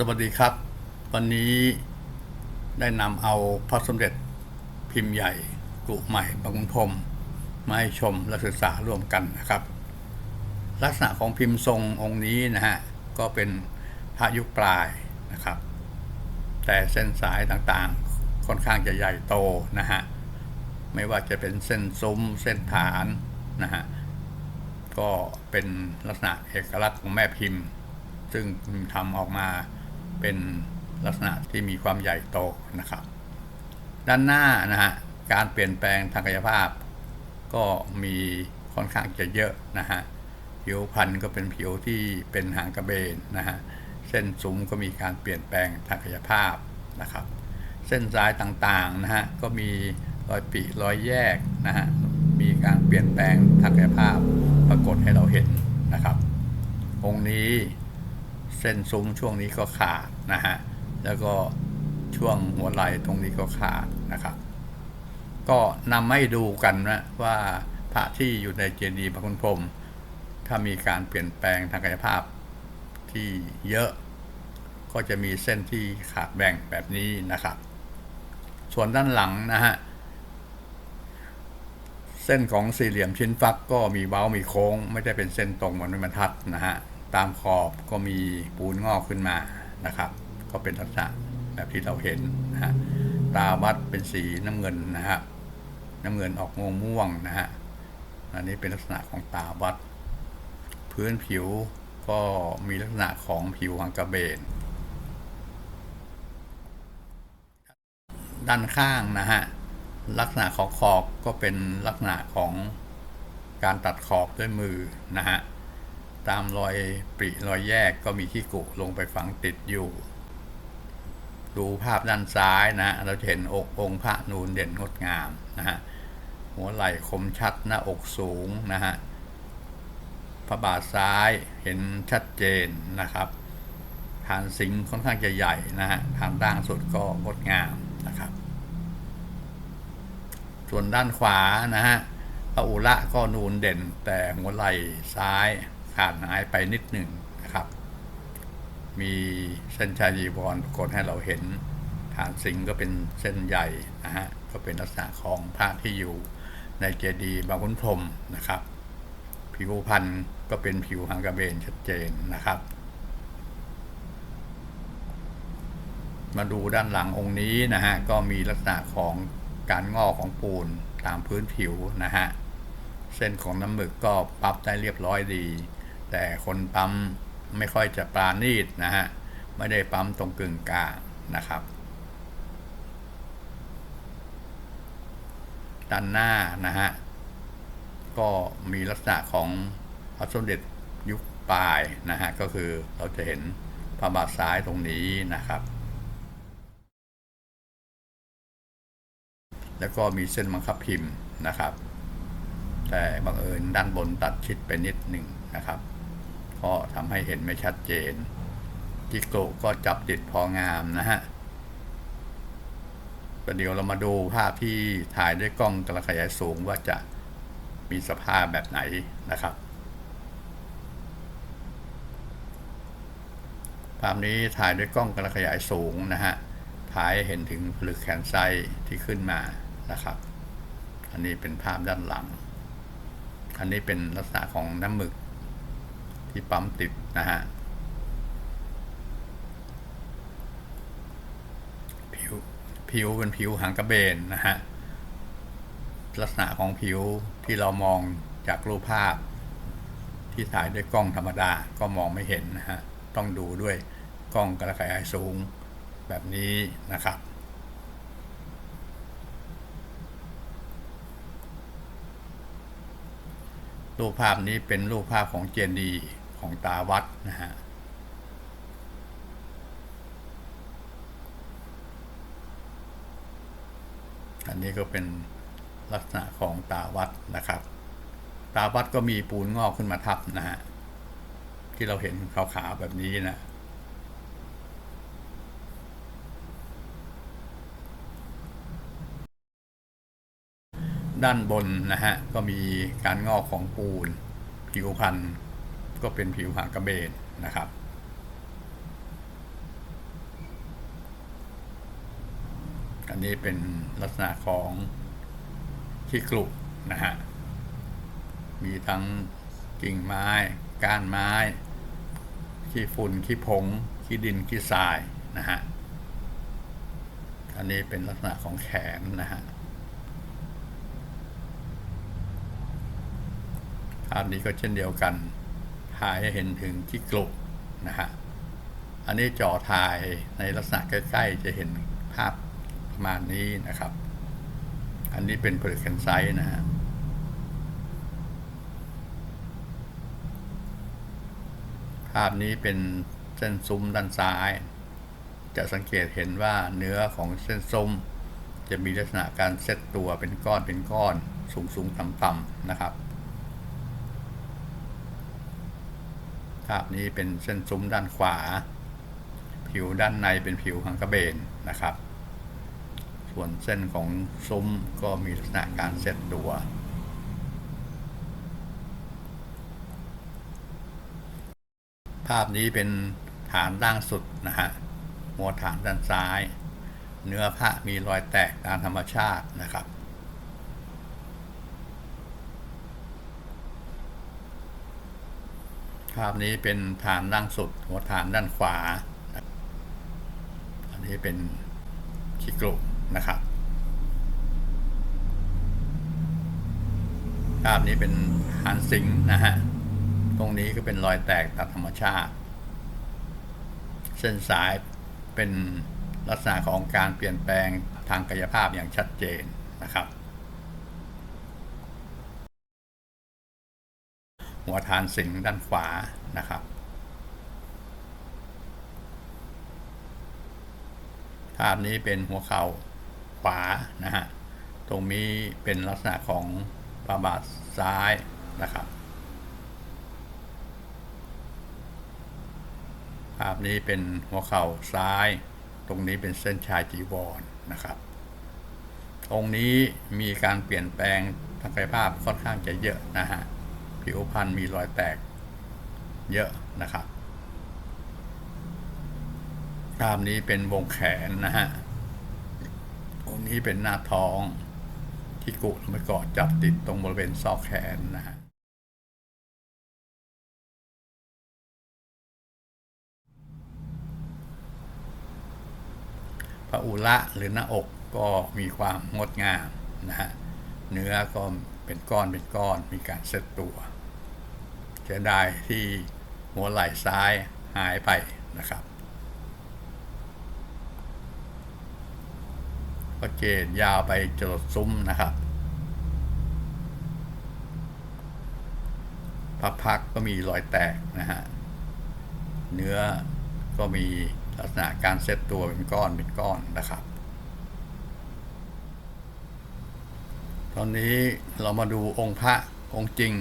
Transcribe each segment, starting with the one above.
สวัสดีครับ วันนี้ได้นำเอาพระสมเด็จพิมพ์ใหญ่กรุใหม่บางุนพรมมาให้ชมและศึกษาร่วมกันนะครับ ลักษณะของพิมพ์ทรงองค์นี้นะฮะก็เป็นพระยุคปลายนะครับ แต่เส้นสายต่างๆค่อนข้างจะใหญ่โตนะฮะไม่ว่าจะเป็นเส้นซุ้มเส้นฐานนะฮะก็เป็นลักษณะเอกลักษณ์ของแม่พิมพ์ ซึ่งทำออกมา เป็นลักษณะที่มีความใหญ่โตนะครับ ด้านหน้านะฮะการเปลี่ยนแปลงทางกายภาพ ก็มีค่อนข้างจะเยอะนะฮะผิวพันธุ์ก็เป็นผิวที่เป็นหางกระเบนนะฮะเส้นซุ้มก็มีการเปลี่ยนแปลงทางกายภาพนะครับ เส้นสายต่างๆนะฮะก็มีรอยปีรอยแยกนะฮะมีการเปลี่ยนแปลงทางกายภาพปรากฏให้เราเห็นนะครับ องค์นี้ เส้นซุ้มช่วงนี้ก็ขาดนะฮะแล้วก็ช่วงหัวไหล่ตรงนี้ก็ขาดนะครับ ก็นำให้ดูกันนะว่าพระที่อยู่ในเจดีย์พระคุณพรมถ้ามีการเปลี่ยนแปลงทางกายภาพที่เยอะ ก็จะมีเส้นที่ขาดแบ่งแบบนี้นะครับ ส่วนด้านหลังนะฮะเส้นของสี่เหลี่ยมชิ้นฟักก็มีเว้ามีโค้ง ไม่ได้เป็นเส้นตรงเหมือนบรรทัดนะฮะ ตามขอบก็มีปูนงอกขึ้นมานะครับ ก็เป็นลักษณะแบบที่เราเห็นนะฮะตาวัดเป็นสีน้ำเงินนะฮะน้ำเงินออกม่วงม่วงนะฮะอันนี้เป็นลักษณะของตาวัด พื้นผิวก็มีลักษณะของผิวหางกระเบน ด้านข้างนะฮะลักษณะของขอบก็เป็นลักษณะของการตัดขอบด้วยมือนะฮะ ตามรอยปริรอยแยกก็มีขี้กุลงไปฝังติดอยู่ ดูภาพด้านซ้ายนะ เราจะเห็นอกองค์พระนูนเด่นงดงามนะฮะหัวไหล่คมชัดหน้าอกสูงนะฮะพระบาทซ้ายเห็นชัดเจนนะครับฐานสิงห์ค่อนข้างจะใหญ่นะฮะทางด้านสุดก็งดงามนะครับ ส่วนด้านขวานะฮะพระอุระก็นูนเด่นแต่หัวไหล่ซ้าย ขาดหายไปนิดหนึ่งนะครับ มีเส้นชายจีวรปรากฏให้เราเห็นฐานสิงก็เป็นเส้นใหญ่นะฮะก็เป็นลักษณะของพระที่อยู่ในเจดีย์บางขุนพรมนะครับ ผิวพันธุ์ก็เป็นผิวหางกระเบนชัดเจนนะครับ มาดูด้านหลังองค์นี้นะฮะก็มีลักษณะของการงอกของปูนตามพื้นผิวนะฮะเส้นของน้ำหมึกก็ปรับได้เรียบร้อยดี แต่คนปั๊มไม่ค่อยจะปราณีตนะฮะ ไม่ได้ปั๊มตรงกึ่งกลางนะครับ ด้านหน้านะฮะ ก็มีลักษณะของพระสมเด็จยุคปลายนะฮะ ก็คือเราจะเห็นพระบาทซ้ายตรงนี้นะครับ แล้วก็มีเส้นบังคับพิมพ์นะครับ แต่บังเอิญด้านบนตัดชิดไปนิดหนึ่งนะครับ ก็ทำให้เห็นไม่ชัดเจน จิโกะก็จับติดพองามนะฮะประเดี๋ยวเรามาดูภาพที่ถ่ายด้วยกล้องกระขยายสูงว่าจะมีสภาพแบบไหนนะครับ ภาพนี้ถ่ายด้วยกล้องกระขยายสูงนะฮะถ่ายเห็นถึงผลึกแขนไซที่ขึ้นมานะครับ อันนี้เป็นภาพด้านหลัง อันนี้เป็นลักษณะของน้ำหมึก ที่ปั๊มติดนะฮะผิวผิวเป็นผิวหางกระเบนนะฮะลักษณะของผิวที่เรามองจากรูปภาพ ที่ถ่ายด้วยกล้องธรรมดาก็มองไม่เห็นนะฮะต้องดูด้วยกล้องกระขยายสูงแบบนี้นะครับรูปภาพนี้เป็นรูปภาพของเจดีย์ ของตาวัดนะฮะอันนี้ก็เป็นลักษณะของตาวัดนะครับ ตาวัดก็มีปูนงอกขึ้นมาทับนะฮะที่เราเห็นขาวๆแบบนี้นะด้านบนนะฮะก็มีการงอกของปูนผิวพันธุ์ ก็เป็นผิวหางกระเบนนะครับอันนี้เป็นลักษณะของขี้กลุกนะฮะ มีทั้งกิ่งไม้ ก้านไม้ ขี้ฝุ่น ขี้ผง ขี้ดิน ขี้ทรายนะฮะ อันนี้เป็นลักษณะของแขนนะฮะภาพนี้ก็เช่นเดียวกัน ถ่ายให้เห็นถึงขี้กลุ่มนะฮะ อันนี้จอถ่ายในลักษณะใกล้ๆ จะเห็นภาพประมาณนี้นะครับ อันนี้เป็น p e r c a n s i z e นะฮะภาพนี้เป็นเส้นซุ้มด้านซ้าย จะสังเกตเห็นว่าเนื้อของเส้นซุ้มจะมีลักษณะการเซตตัวเป็นก้อนเป็นก้อนสูงสูงต่ำต่ำๆนะครับ ภาพนี้เป็นเส้นซุ้มด้านขวา ผิวด้านในเป็นผิวหางกระเบนนะครับ ส่วนเส้นของซุ้มก็มีลักษณะการเซตตัวภาพนี้เป็นฐานล่างสุดนะฮะหัวฐานด้านซ้าย เนื้อพระมีรอยแตกตามธรรมชาตินะครับ ภาพนี้เป็นฐานล่างสุด หัวฐานด้านขวา อันนี้เป็นขี้กลุนะครับ ภาพนี้เป็นฐานสิงนะฮะ ตรงนี้ก็เป็นรอยแตกตามธรรมชาติ เส้นสายเป็นลักษณะของการเปลี่ยนแปลงทางกายภาพอย่างชัดเจนนะครับ หัวฐานสิงด้านขวานะครับ ภาพนี้เป็นหัวเข่าขวานะฮะ ตรงนี้เป็นลักษณะของปาบาทซ้ายนะครับ ภาพนี้เป็นหัวเข่าซ้าย ตรงนี้เป็นเส้นชายจีวรนะครับองค์นี้มีการเปลี่ยนแปลงทางกายภาพค่อนข้างจะเยอะนะฮะ ผิวพรรณมีรอยแตกเยอะนะครับภาพนี้เป็นวงแขนนะฮะองนี้เป็นหน้าท้องที่กุลงไปเกาะจับติดตรงบริเวณซอกแขนนะฮะพระอุระหรือหน้าอกก็มีความงดงามนะฮะ เนื้อก็เป็นก้อนเป็นก้อนมีการเซตตัว เสียดายที่หัวไหล่ซ้ายหายไปนะครับพระเกศยาวไปจดซุ้มนะครับพระพักก็มีรอยแตกนะฮะ เนื้อก็มีลักษณะการเซตตัวเป็นก้อนเป็นก้อนนะครับ ตอนนี้เรามาดูองค์พระองค์จริง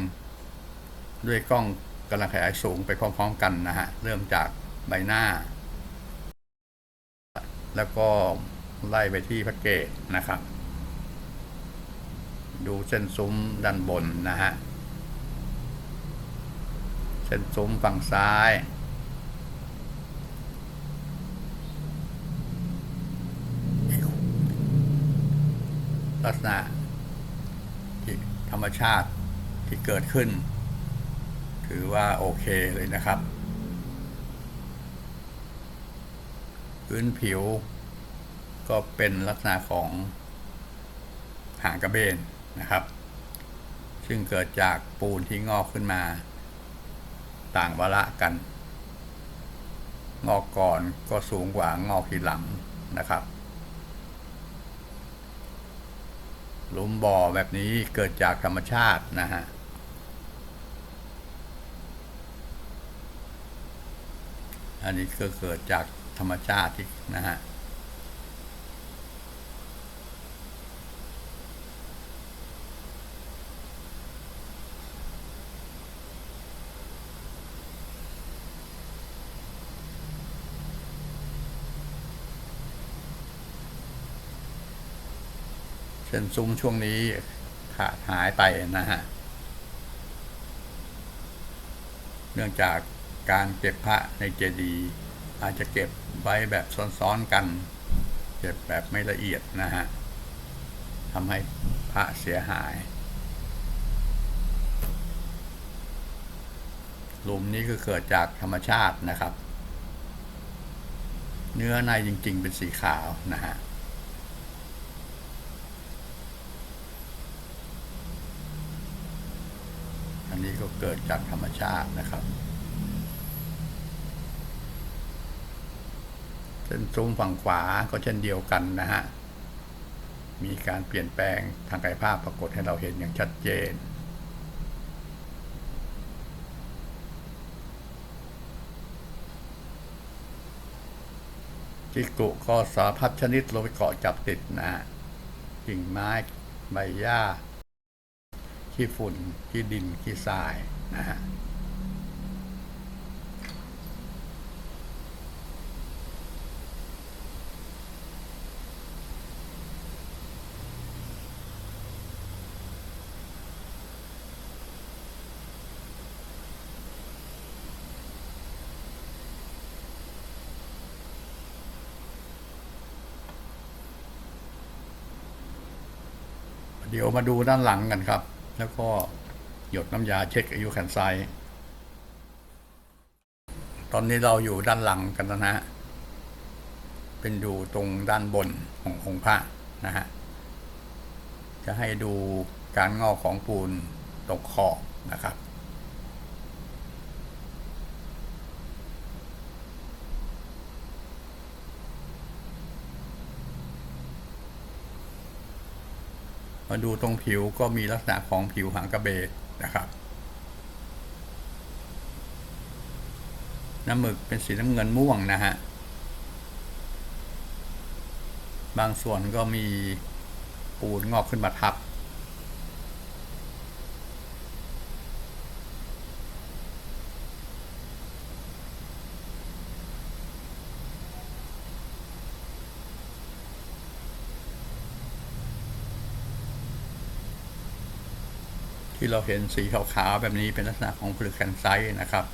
ด้วยกล้องกำลังขยายสูงไปพร้อมๆกันนะฮะ เริ่มจากใบหน้า แล้วก็ไล่ไปที่พระเกศนะครับ ดูเส้นซุ้มด้านบนนะฮะ เส้นซุ้มฝั่งซ้ายลักษณะที่ธรรมชาติที่เกิดขึ้น ถือว่าโอเคเลยนะครับ พื้นผิว ก็เป็นลักษณะของหางกระเบนนะครับ ซึ่งเกิดจากปูนที่งอกขึ้นมา ต่างวาระกัน งอกก่อนก็สูงกว่างอกทีหลังนะครับหลุมบ่อแบบนี้เกิดจากธรรมชาตินะฮะ อันนี้ก็เกิดจากธรรมชาติที่นะฮะเส้นซุ้มช่วงนี้ขาดหายไปนะฮะ เนื่องจาก การเก็บพระในเจดีย์อาจจะเก็บไว้แบบซ้อนๆกัน เก็บแบบไม่ละเอียดนะฮะทำให้พระเสียหายหลุมนี้ก็เกิดจากธรรมชาตินะครับ เนื้อในจริงๆเป็นสีขาวนะฮะอันนี้ก็เกิดจากธรรมชาตินะครับ เส้นซุ้มฝั่งขวาก็เช่นเดียวกันนะฮะ มีการเปลี่ยนแปลงทางกายภาพปรากฏให้เราเห็นอย่างชัดเจน จิกุก็สารพัดชนิดลงไปเกาะจับติดนะฮะกิ่งไม้ใบหญ้า ขี้ฝุ่น ขี้ดิน ขี้ทรายนะฮะ มาดูด้านหลังกันครับ แล้วก็หยดน้ำยาเช็คอายุแขนซ้าย ตอนนี้เราอยู่ด้านหลังกันนะฮะ เป็นดูตรงด้านบนขององค์พระนะฮะ จะให้ดูการงอกของปูนตกขอบนะครับ มาดูตรงผิวก็มีลักษณะของผิวหางกระเบนนะครับน้ำหมึกเป็นสีน้ำเงินม่วงนะฮะ บางส่วนก็มีปูนงอกขึ้นมาทับ ที่ เราเห็นสีขาวๆแบบนี้เป็นลักษณะของผลึกแคนไซต์นะครับ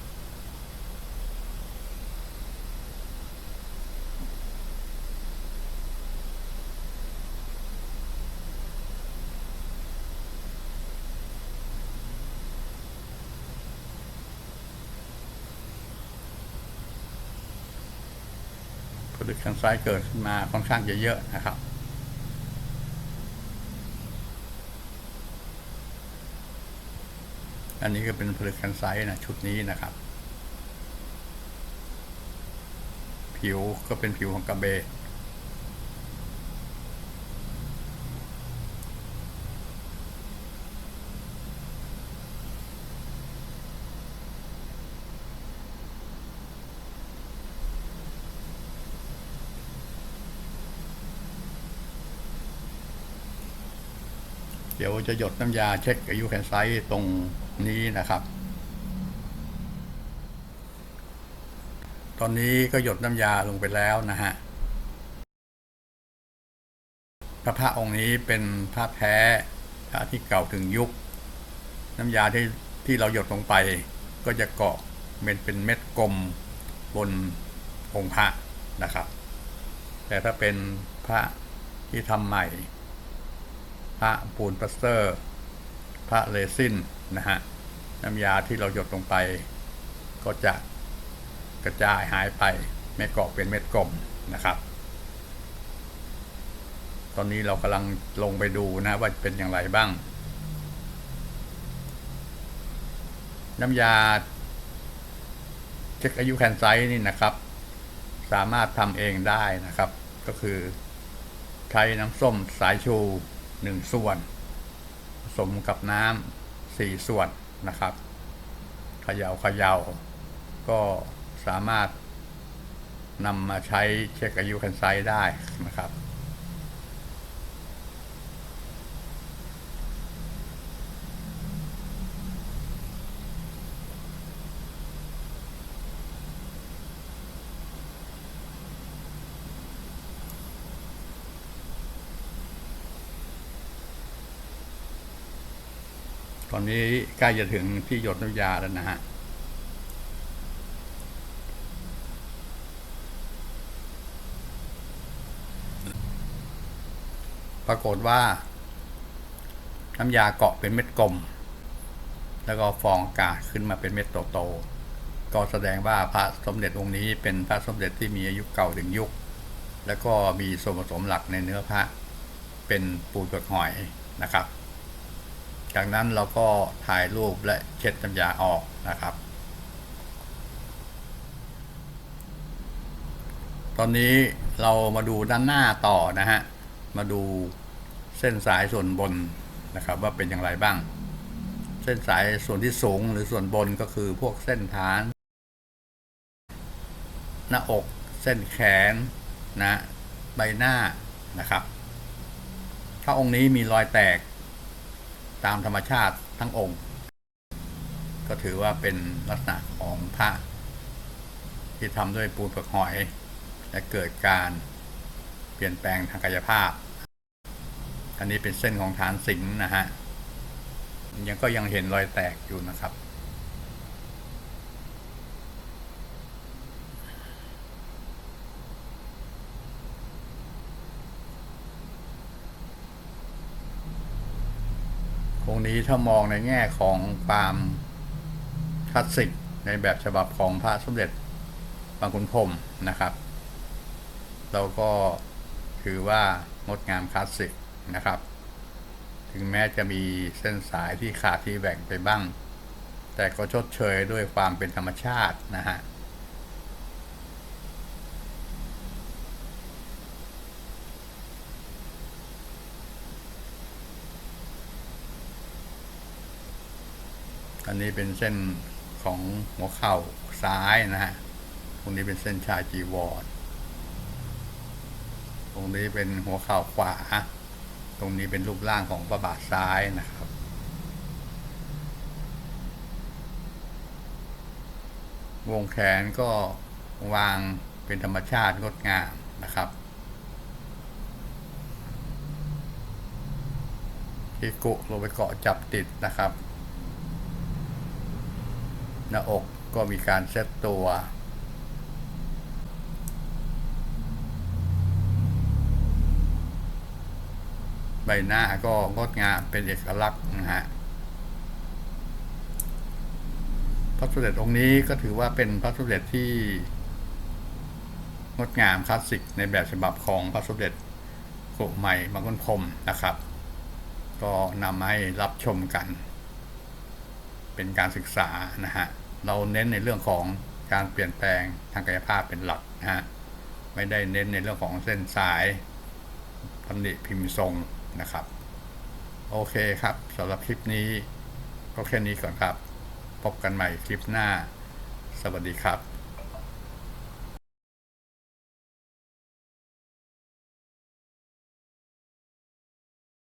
ผลึกแคนไซต์เกิดขึ้นมาค่อนข้างจะเยอะนะครับ อันนี้ก็เป็นผลึกแคนไซต์นะชุดนี้นะครับ ผิวก็เป็นผิวของกระเบนเดี๋ยวจะหยดน้ำยาเช็คอายุแคนไซต์ตรง นี้นะครับ ตอนนี้ก็หยดน้ำยาลงไปแล้วนะฮะพระพระองค์นี้เป็นพระแท้พระที่เก่าถึงยุค น้ำยาที่ที่เราหยดลงไป ก็จะเกาะเป็นเป็นเม็ดกลมบนองค์พระนะครับ แต่ถ้าเป็นพระที่ทำใหม่ พระปูนปลาสเตอร์ พระเรซินนะฮะน้ำยาที่เราหยดลงไป ก็จะกระจายหายไปไม่เกาะเป็นเม็ดกลมนะครับ ตอนนี้เรากำลังลงไปดูนะว่าเป็นอย่างไรบ้าง น้ำยาเช็คอายุแคนไซต์นี่นะครับ สามารถทำเองได้นะครับ ก็คือใช้น้ำส้มสายชูหนึ่งส่วน สมกับน้ำสี่ส่วนนะครับเขยา่าเขย่าก็สามารถนำมาใช้เช็คอายุคันไซได้นะครับ นี้ใกล้จะถึงที่หยดน้ำยาแล้วนะฮะปรากฏว่า น้ำยาเกาะเป็นเม็ดกลม แล้วก็ฟองอากาศขึ้นมาเป็นเม็ดโตๆก็แสดงว่าพระสมเด็จองค์นี้เป็นพระสมเด็จที่มีอายุเก่าถึงยุค แล้วก็มีส่วนผสมหลักในเนื้อพระเป็นปูนเปลือกหอยนะครับ จากนั้นเราก็ถ่ายรูปและเช็ดน้ำยาออกนะครับ ตอนนี้เรามาดูด้านหน้าต่อนะฮะ มาดูเส้นสายส่วนบนนะครับ ว่าเป็นอย่างไรบ้าง เส้นสายส่วนที่สูงหรือส่วนบนก็คือพวกเส้นฐาน หน้าอกเส้นแขนนะใบหน้านะครับ ถ้าองค์นี้มีรอยแตก ตามธรรมชาติทั้งองค์ ก็ถือว่าเป็นลักษณะของพระที่ทำด้วยปูนเปลือกหอย และเกิดการเปลี่ยนแปลงทางกายภาพ อันนี้เป็นเส้นของฐานสิงห์นะฮะยังก็ยังเห็นรอยแตกอยู่นะครับ งนี้ถ้ามองในแง่ของความคลาสสิกในแบบฉบับของพระสมเด็จบางขุนพรมนะครับเราก็ถือว่างดงามคลาสสิกนะครับ ถึงแม้จะมีเส้นสายที่ขาดที่แหว่งไปบ้าง แต่ก็ชดเชยด้วยความเป็นธรรมชาตินะฮะ อันนี้เป็นเส้นของหัวเข่าซ้ายนะฮะ ตรงนี้เป็นเส้นชายจีวร ตรงนี้เป็นหัวเข่าขวา ตรงนี้เป็นรูปร่างของประบาทซ้ายนะครับ วงแขนก็วางเป็นธรรมชาติงดงามนะครับที่กุลงไปเกาะจับติดนะครับ หน้าอกก็มีการเซตตัว ใบหน้าก็งดงามเป็นเอกลักษณ์นะฮะพระสมเด็จองค์นี้ก็ถือว่าเป็นพระสมเด็จที่งดงามคลาสสิกในแบบฉบับของพระสมเด็จโกใหม่บางคนพรมนะครับ ก็นำให้รับชมกัน เป็นการศึกษานะฮะ เราเน้นในเรื่องของการเปลี่ยนแปลงทางกายภาพเป็นหลักนะฮะไม่ได้เน้นในเรื่องของเส้นสายตำหนิพิมพ์ทรงนะครับ โอเคครับสำหรับคลิปนี้ก็แค่นี้ก่อนครับ พบกันใหม่คลิปหน้า สวัสดีครับ